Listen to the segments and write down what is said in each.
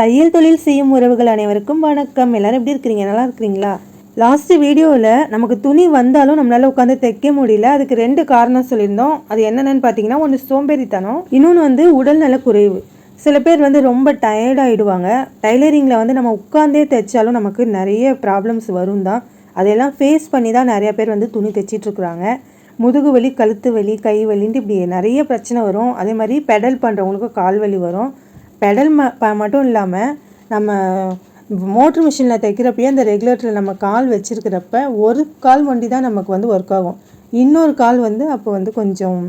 தையல் தொழில் செய்யும் உறவுகள் அனைவருக்கும் வணக்கம். எல்லாரும் எப்படி இருக்கிறீங்க? நல்லா இருக்கிறீங்களா? லாஸ்ட் வீடியோவில் நமக்கு துணி வந்தாலும் நம்மளால உட்காந்து தைக்க முடியல. அதுக்கு ரெண்டு காரணம் சொல்லியிருந்தோம். அது என்னென்னு பார்த்தீங்கன்னா ஒன்று சோம்பேறித்தனம் இன்னொன்று வந்து உடல்நல குறைவு சில பேர் வந்து ரொம்ப டயர்டாகிடுவாங்க டைலரிங்கில் வந்து நம்ம உட்காந்தே தைச்சாலும் நமக்கு நிறைய ப்ராப்ளம்ஸ் வரும் தான். அதையெல்லாம் ஃபேஸ் பண்ணி தான் நிறைய பேர் வந்து துணி தைச்சிட்ருக்குறாங்க முதுகு வலி கழுத்து வலி கை வலின்ட்டு இப்படி நிறைய பிரச்சனை வரும். அதே மாதிரி பெடல் பண்ணுறவங்களுக்கும் கால் வலி வரும். பெடல் ம ப மட்டும் இல்லாமல் நம்ம மோட்ரு மிஷினில் தைக்கிறப்பயே அந்த ரெகுலேட்டரில் நம்ம கால் வச்சுருக்கிறப்ப ஒரு கால் வண்டி தான் நமக்கு வந்து ஒர்க் ஆகும். இன்னொரு கால் வந்து அப்போ வந்து கொஞ்சம்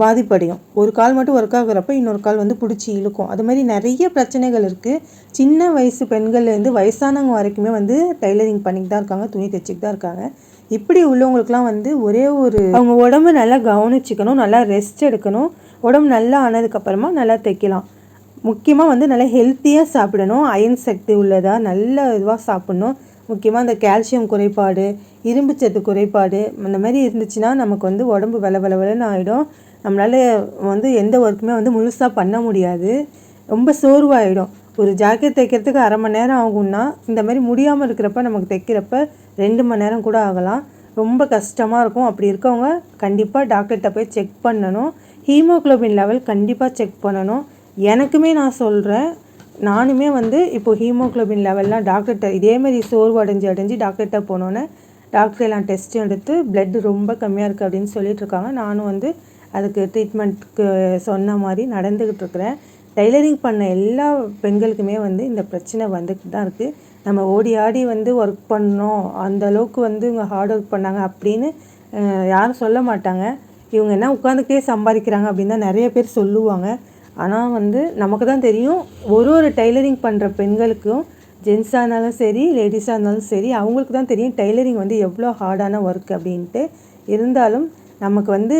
பாதிப்படையும். ஒரு கால் மட்டும் ஒர்க் ஆகுறப்ப இன்னொரு கால் வந்து பிடிச்சி இழுக்கும். அது மாதிரி நிறைய பிரச்சனைகள் இருக்குது சின்ன வயசு பெண்கள்லேருந்து வயசானவங்க வரைக்குமே வந்து டைலரிங் பண்ணிட்டு தான் இருக்காங்க துணி தைச்சிட்டு தான் இருக்காங்க. இப்படி உள்ளவங்களுக்குலாம் வந்து ஒரே ஒரு அவங்க உடம்பு நல்லா கவனிச்சிக்கணும் நல்லா ரெஸ்ட் எடுக்கணும். உடம்பு நல்லா ஆனதுக்கப்புறமா நல்லா தைக்கலாம். முக்கியமாக வந்து நல்லா ஹெல்த்தியாக சாப்பிடணும். அயன் சக்தி உள்ளதாக நல்ல இதுவாக சாப்பிடணும். முக்கியமாக அந்த கால்சியம் குறைபாடு இரும்பு சத்து குறைபாடு அந்த மாதிரி இருந்துச்சுன்னா நமக்கு வந்து உடம்பு வில வெல ஆகிடும் நம்மளால் வந்து எந்த ஒர்க்குமே வந்து முழுசாக பண்ண முடியாது. ரொம்ப சோர்வாயிடும். ஒரு ஜாக்கெட் தைக்கிறதுக்கு அரை மணி நேரம் ஆகும்னா இந்த மாதிரி முடியாமல் இருக்கிறப்ப நமக்கு தைக்கிறப்ப ரெண்டு மணி நேரம் கூட ஆகலாம். ரொம்ப கஷ்டமாக இருக்கும். அப்படி இருக்கவங்க கண்டிப்பாக டாக்டர்கிட்ட போய் செக் பண்ணணும். ஹீமோகுளோபின் லெவல் கண்டிப்பாக செக் பண்ணணும். எனக்குமே நான் சொல்கிறேன் நானுமே வந்து இப்போ ஹீமோக்ளோபின் லெவல்லாம் டாக்டர்கிட்ட இதேமாதிரி சோர்வு அடைஞ்சு அடைஞ்சு டாக்டர்கிட்ட போனோன்னே டாக்டர் எல்லாம் டெஸ்ட் எடுத்து பிளட் ரொம்ப கம்மியாக இருக்குது அப்படின்னு சொல்லிட்டு இருக்காங்க. நானும் வந்து அதுக்கு ட்ரீட்மெண்ட்க்கு சொன்ன மாதிரி நடந்துக்கிட்டு இருக்கிறேன். டைலரிங் பண்ண எல்லா பெண்களுக்குமே வந்து இந்த பிரச்சனை வந்துக்கிட்டு தான் இருக்குது நம்ம ஓடி ஆடி வந்து ஒர்க் பண்ணோம் அந்த அளவுக்கு வந்து இவங்க ஹார்ட் ஒர்க் பண்ணாங்க அப்படின்னு யாரும் சொல்ல மாட்டாங்க. இவங்க என்ன உட்காந்துக்கிட்டே சம்பாதிக்கிறாங்க அப்படின்னு தான் நிறைய பேர் சொல்லுவாங்க. ஆனால் வந்து நமக்கு தான் தெரியும் ஒரு ஒரு டைலரிங் பண்ணுற பெண்களுக்கும் ஜென்ஸாக இருந்தாலும் சரி லேடிஸாக இருந்தாலும் சரி அவங்களுக்கு தான் தெரியும் டைலரிங் வந்து எவ்வளோ ஹார்டான ஒர்க் அப்படின்ட்டு. இருந்தாலும் நமக்கு வந்து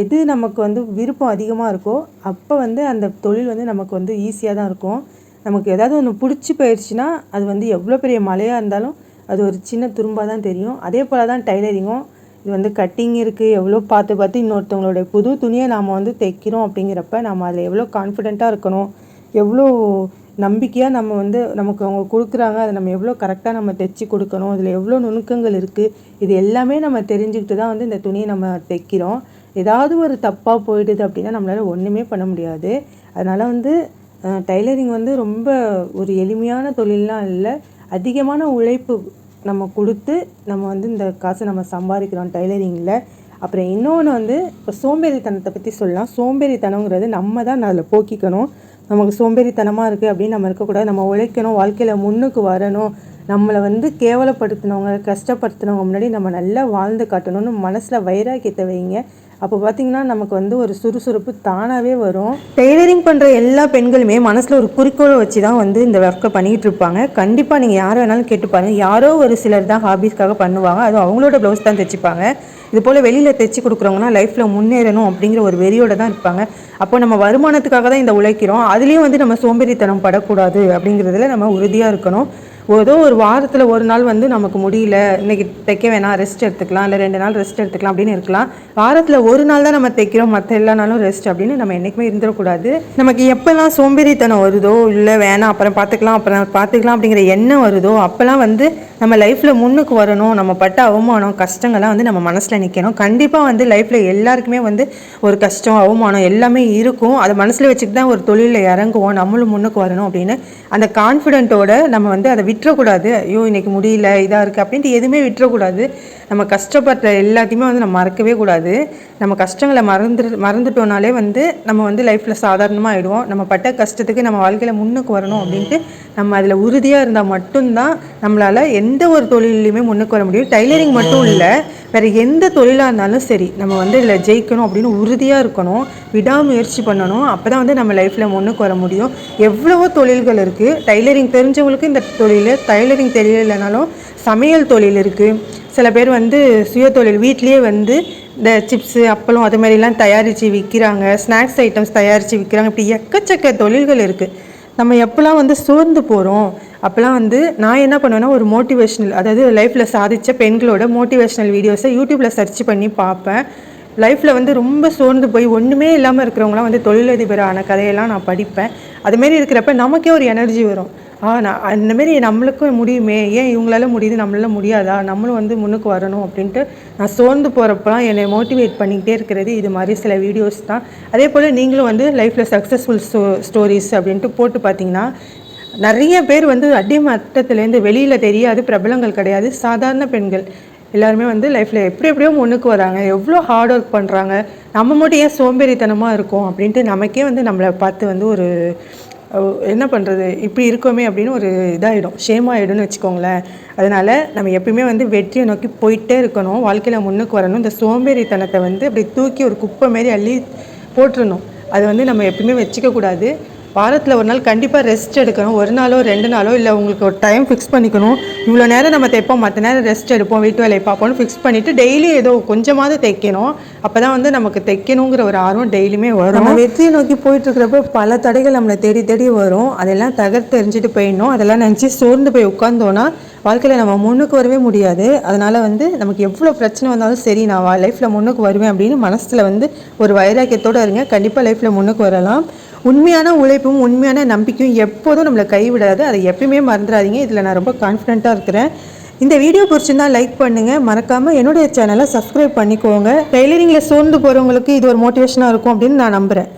எது நமக்கு வந்து விருப்பம் அதிகமாக இருக்கோ அப்போ வந்து அந்த தொழில் வந்து நமக்கு வந்து ஈஸியாக தான் இருக்கும். நமக்கு ஏதாவது ஒன்று பிடிச்சி போயிடுச்சுன்னா அது வந்து எவ்வளோ பெரிய மலையாக இருந்தாலும் அது ஒரு சின்ன துரும்பாக தான் தெரியும். அதே போல் தான் டைலரிங்கும் இது வந்து கட்டிங் இருக்குது எவ்வளோ பார்த்து பார்த்து இன்னொருத்தவங்களுடைய புது துணியை நாம் வந்து தைக்கிறோம் அப்படிங்கிறப்ப நம்ம அதில் எவ்வளோ கான்ஃபிடெண்ட்டாக இருக்கணும். எவ்வளோ நம்பிக்கையாக நம்ம வந்து நமக்கு அவங்க கொடுக்குறாங்க. அதை நம்ம எவ்வளோ கரெக்டாக நம்ம தைச்சி கொடுக்கணும். அதில் எவ்வளோ நுணுக்கங்கள் இருக்குது இது எல்லாமே நம்ம தெரிஞ்சுக்கிட்டு தான் வந்து இந்த துணியை நம்ம தைக்கிறோம். ஏதாவது ஒரு தப்பாக போயிடுது அப்படின்னா நம்மளால் ஒன்றுமே பண்ண முடியாது. அதனால் வந்து டைலரிங் வந்து ரொம்ப ஒரு எளிமையான தொழிலெலாம் இல்லை. அதிகமான உழைப்பு நம்ம கொடுத்து நம்ம வந்து இந்த காசை நம்ம சம்பாதிக்கிறோம் டைலரிங்கில் அப்புறம் இன்னொன்று வந்து இப்போ சோம்பேறித்தனத்தை பற்றி சொல்லலாம். சோம்பேறித்தனங்கிறது நம்ம தான் அதில் போக்கிக்கணும். நமக்கு சோம்பேறித்தனமாக இருக்குது அப்படின்னு நம்ம இருக்கக்கூடாது. நம்ம உழைக்கணும் வாழ்க்கையில் முன்னுக்கு வரணும். நம்மளை வந்து கேவலப்படுத்தினவங்க கஷ்டப்படுத்தினவங்க முன்னாடி நம்ம நல்லா வாழ்ந்து காட்டணும்னு மனசில் வைராக்கியத்தை வைங்க. அப்போ பார்த்தீங்கன்னா நமக்கு வந்து ஒரு சுறுசுறுப்பு தானாகவே வரும். டெய்லரிங் பண்ணுற எல்லா பெண்களுமே மனசில் ஒரு குறிக்கோளை வச்சு தான் வந்து இந்த ஒர்க்கை பண்ணிகிட்டு இருப்பாங்க. கண்டிப்பாக நீங்கள் யாரை வேணாலும் கேட்டு பாருங்கள் யாரோ ஒரு சிலர் தான் ஹாபீஸ்க்காக பண்ணுவாங்க. அதுவும் அவங்களோட ப்ளவுஸ் தான் தைச்சிப்பாங்க. இது போல் வெளியில் தைச்சி கொடுக்குறவங்கன்னா லைஃப்பில் முன்னேறணும் அப்படிங்கிற ஒரு வெறியோடு தான் இருப்பாங்க. அப்போ நம்ம வருமானத்துக்காக தான் இந்த உழைக்கிறோம். அதுலேயும் வந்து நம்ம சோம்பேறித்தனம் படக்கூடாது அப்படிங்கிறதுல நம்ம உறுதியாக இருக்கணும். ஏதோ ஒரு வாரத்தில் ஒரு நாள் வந்து நமக்கு முடியல இன்னைக்கு தைக்க வேணாம் ரெஸ்ட் எடுத்துக்கலாம் இல்லை ரெண்டு நாள் ரெஸ்ட் எடுத்துக்கலாம் அப்படின்னு இருக்கலாம். வாரத்தில் ஒரு நாள் தான் நம்ம தைக்கிறோம் மற்ற எல்லா நாளும் ரெஸ்ட் அப்படின்னு நம்ம என்றைக்குமே இருந்துடக்கூடாது. நமக்கு எப்போல்லாம் சோம்பேறித்தனம் வருதோ இல்லை வேணாம் அப்புறம் பார்த்துக்கலாம் அப்புறம் பார்த்துக்கலாம் அப்படிங்கிற எண்ணம் வருதோ அப்போல்லாம் வந்து நம்ம லைஃப்பில் முன்னுக்கு வரணும் நம்ம பட்ட அவமானம் கஷ்டங்கள்லாம் வந்து நம்ம மனசில் நிற்கணும் கண்டிப்பாக வந்து லைஃப்பில் எல்லாருக்குமே வந்து ஒரு கஷ்டம் அவமானம் எல்லாமே இருக்கும். அதை மனசில் வச்சுட்டு தான் ஒரு தொழிலில் இறங்குவோம் நம்மளும் முன்னுக்கு வரணும் அப்படின்னு அந்த கான்ஃபிடென்ட்டோட நம்ம வந்து அதை விட்டுறக்கூடாது. ஐயோ இன்னைக்கு முடியல இதாக இருக்குது அப்படின்ட்டு எதுவுமே விட்டுறக்கூடாது. நம்ம கஷ்டப்பட்ட எல்லாத்தையுமே வந்து நம்ம மறக்கவே கூடாது. நம்ம கஷ்டங்களை மறந்து மறந்துட்டோனாலே வந்து நம்ம வந்து லைஃப்பில் சாதாரணமாக ஆகிடுவோம் நம்ம பட்ட கஷ்டத்துக்கு நம்ம வாழ்க்கையில் முன்னுக்கு வரணும் அப்படின்ட்டு நம்ம அதில் உறுதியாக இருந்தால் மட்டும்தான் நம்மளால் எந்த ஒரு தொழிலையுமே முன்னுக்கு வர முடியும். டைலரிங் மட்டும் இல்லை வேறு எந்த தொழிலாக இருந்தாலும் சரி நம்ம வந்து இதில் ஜெயிக்கணும் அப்படின்னு உறுதியாக இருக்கணும். விடாமுயற்சி பண்ணணும். அப்போ தான் வந்து நம்ம லைஃப்பில் முன்னுக்கு வர முடியும். எவ்வளவோ தொழில்கள் இருக்குது டைலரிங் தெரிஞ்சவங்களுக்கு இந்த தொழில் டைலரிங் தெரியலைனாலும் சமையல் தொழில் இருக்குது சில பேர் வந்து சுய தொழில் வீட்லேயே வந்து இந்த சிப்ஸு அப்பளம் அது மாதிரிலாம் தயாரித்து விற்கிறாங்க ஸ்நாக்ஸ் ஐட்டம்ஸ் தயாரித்து விற்கிறாங்க இப்படி எக்கச்சக்க தொழில்கள் இருக்குது நம்ம எப்போல்லாம் வந்து சோர்ந்து போகிறோம் அப்போல்லாம் வந்து நான் என்ன பண்ணுவேன்னா ஒரு மோட்டிவேஷ்னல் அதாவது லைஃப்பில் சாதித்த பெண்களோட மோட்டிவேஷ்னல் வீடியோஸை யூடியூப்பில் சர்ச் பண்ணி பார்ப்பேன். லைஃப்பில் வந்து ரொம்ப சோர்ந்து போய் ஒன்றுமே இல்லாமல் இருக்கிறவங்களாம் வந்து தொழிலதிபரான கதையெல்லாம் நான் படிப்பேன். அதுமாரி இருக்கிறப்ப நமக்கே ஒரு எனர்ஜி வரும். நான் அந்தமாரி நம்மளுக்கும் முடியுமே. ஏன் இவங்களால முடியுது நம்மளால முடியாதா? நம்மளும் வந்து முன்னுக்கு வரணும் அப்படின்ட்டு நான் சோர்ந்து போகிறப்பலாம் என்னை மோட்டிவேட் பண்ணிக்கிட்டே இருக்கிறது இது மாதிரி சில வீடியோஸ் தான். அதே போல் நீங்களும் வந்து லைஃப்பில் சக்ஸஸ்ஃபுல் ஸ்டோ ஸ்டோரிஸ் அப்படின்ட்டு போட்டு பார்த்தீங்கன்னா நிறைய பேர் வந்து அடிமட்டத்துலேருந்து வெளியில் தெரியாது பிரபலங்கள் கிடையாது. சாதாரண பெண்கள் எல்லாருமே வந்து லைஃப்பில் எப்படி எப்படியோ முன்னுக்கு வராங்க. எவ்வளோ ஹார்ட் ஒர்க் பண்ணுறாங்க நம்ம மட்டும் ஏன் சோம்பேறித்தனமாக இருக்கும் அப்படின்ட்டு நமக்கே வந்து நம்மளை பார்த்து வந்து ஒரு என்ன பண்ணுறது இப்படி இருக்கோமே அப்படின்னு ஒரு இதாகிடும் ஷேம் ஆகிடும்னு வச்சுக்கோங்களேன். அதனால் நம்ம எப்பயுமே வந்து வெற்றியை நோக்கி போயிட்டே இருக்கணும். வாழ்க்கையில் முன்னுக்கு வரணும். இந்த சோம்பேறித்தனத்தை வந்து அப்படி தூக்கி ஒரு குப்பை மாரி அள்ளி போட்டுறணும். அது வந்து நம்ம எப்பயுமே வச்சுக்கக்கூடாது. வாரத்தில் ஒரு நாள் கண்டிப்பாக ரெஸ்ட் எடுக்கணும். ஒரு நாளோ ரெண்டு நாளோ இல்லை உங்களுக்கு ஒரு டைம் ஃபிக்ஸ் பண்ணிக்கணும். இவ்வளோ நேரம் நம்ம தைப்போம் மற்ற நேரம் ரெஸ்ட் எடுப்போம் வீட்டு வேலையை பார்ப்போம்னு ஃபிக்ஸ் பண்ணிவிட்டு டெய்லி ஏதோ கொஞ்சமாவது தைக்கணும். அப்போ தான் வந்து நமக்கு தைக்கணுங்கிற ஒரு ஆர்வம் டெய்லியுமே வரும். நம்ம வெற்றியை நோக்கி போயிட்டுருக்கிறப்ப பல தடைகள் நம்மளை தேடி தேடி வரும். அதெல்லாம் தகர்த்து எரிஞ்சிட்டு போயிடணும். அதெல்லாம் நினச்சி சோர்ந்து போய் உட்காந்தோன்னா வாழ்க்கையில் நம்ம முன்னுக்கு வரவே முடியாது. அதனால் வந்து நமக்கு எவ்வளோ பிரச்சனை வந்தாலும் சரி நான் லைஃப்பில் முன்னுக்கு வருவேன் அப்படின்னு மனசில் வந்து ஒரு வைராக்கியத்தோடு இருங்க. கண்டிப்பாக லைஃப்பில் முன்னுக்கு வரலாம். உண்மையான உழைப்பும் உண்மையான நம்பிக்கையும் எப்போதும் நம்மளை கைவிடாது. அதை எப்பயுமே மறந்துடாதீங்க. இதில் நான் ரொம்ப கான்ஃபிடென்ட்டாக இருக்கிறேன். இந்த வீடியோ பிடிச்சிருந்தா லைக் பண்ணுங்கள் மறக்காமல் என்னுடைய சேனலை சப்ஸ்கிரைப் பண்ணிக்கோங்க. டெய்லரிங்கில் சோர்ந்து போகிறவங்களுக்கு இது ஒரு மோட்டிவேஷனாக இருக்கும் அப்படின்னு நான் நம்புகிறேன்